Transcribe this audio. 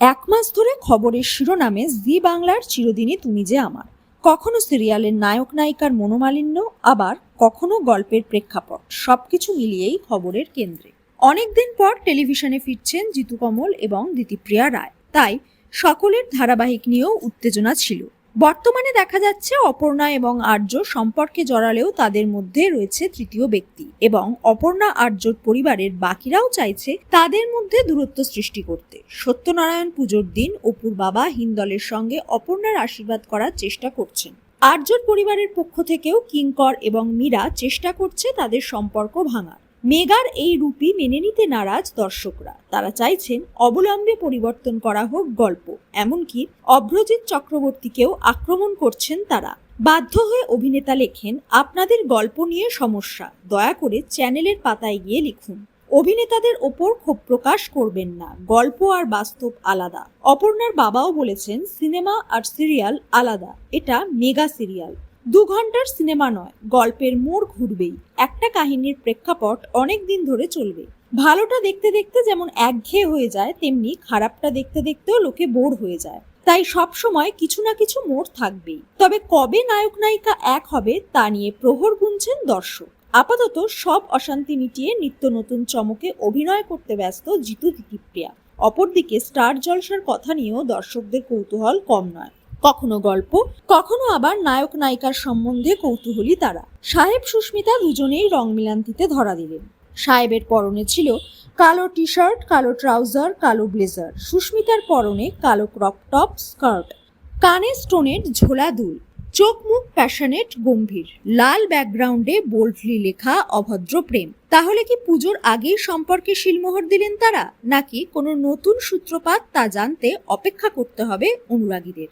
এক মাস ধরে খবরের শিরোনামে জি বাংলার চিরদিনই তুমি যে আমার। কখনো সিরিয়ালের নায়ক নায়িকার মনোমালিন্য, আবার কখনো গল্পের প্রেক্ষাপট, সবকিছু মিলিয়েই খবরের কেন্দ্রে। অনেকদিন পর টেলিভিশনে ফিরছেন জিতু কমল এবং দিতিপ্রিয়া রায়। তাই সকলের ধারাবাহিক নিয়েও উত্তেজনা ছিল। বর্তমানে দেখা যাচ্ছে অপর্ণা এবং আর্য সম্পর্কে জড়ালেও তাদের মধ্যে রয়েছে তৃতীয় ব্যক্তি এবং অপর্ণা, আর্যর পরিবারের বাকিরাও চাইছে তাদের মধ্যে দূরত্ব সৃষ্টি করতে। সত্যনারায়ণ পুজোর দিন অপুর বাবা হিন্দলের সঙ্গে অপর্ণার আশীর্বাদ করার চেষ্টা করছেন। আর্যর পরিবারের পক্ষ থেকেও কিঙ্কর এবং মীরা চেষ্টা করছে তাদের সম্পর্ক ভাঙার। মেগার এই রূপই মেনে নিতে নারাজ দর্শকরা। তারা চাইছেন অবলম্বে পরিবর্তন করা হোক গল্প, এমনকি অভ্রজিৎ চক্রবর্তীকেও আক্রমণ করছেন তারা। বাধ্য হয়ে অভিনেতা লেখেন, আপনাদের গল্প নিয়ে সমস্যা, দয়া করে চ্যানেলের পাতায় গিয়ে লিখুন। অভিনেতাদের ওপর ক্ষোভ প্রকাশ করবেন না, গল্প আর বাস্তব আলাদা। অপর্ণার বাবাও বলেছেন, সিনেমা আর সিরিয়াল আলাদা, এটা মেগা সিরিয়াল। দু ঘণ্টার সিনেমা নয়, গল্পের মোড় ঘুরবেই। একটা কাহিনীর প্রেক্ষাপট অনেক দিন ধরে চলবে। ভালোটা দেখতে দেখতে যেমন একঘেয়ে হয়ে যায়, তেমনি খারাপটা দেখতে দেখতেও লোকে বোর হয়ে যায়। তাই সব সময় কিছু না কিছু মোড় থাকবেই। তবে কবে নায়ক নায়িকা এক হবে, তা নিয়ে প্রহর গুনছেন দর্শক। আপাতত সব অশান্তি মিটিয়ে নিত্য নতুন চমকে অভিনয় করতে ব্যস্ত জিতু দিতিপ্রিয়া অপরদিকে স্টার জলসার কথা নিয়েও দর্শকদের কৌতূহল কম নয়। কখনো গল্প, কখনো আবার নায়ক নায়িকার সম্বন্ধে কৌতূহলী তারা। সাহেব সুস্মিতা দুজনেই রং মিলান্তিতে ধরা দিলেন। সাহেবের পরনে ছিল কালো টি শার্ট কালো ট্রাউজার, কালো ব্লেজার। সুস্মিতার পরনে কালো ক্রপ টপ, স্কার্ট। কানে স্টোনের ঝোলা দুল। চোখ মুখ প্যাশনেট, গম্ভীর। লাল ব্যাকগ্রাউন্ডে বোল্ডলি লেখা অভদ্র প্রেম। তাহলে কি পুজোর আগেই সম্পর্কে শিলমোহর দিলেন তারা? নাকি কোনো নতুন সূত্রপাত তা জানতে অপেক্ষা করতে হবে অনুরাগীদের?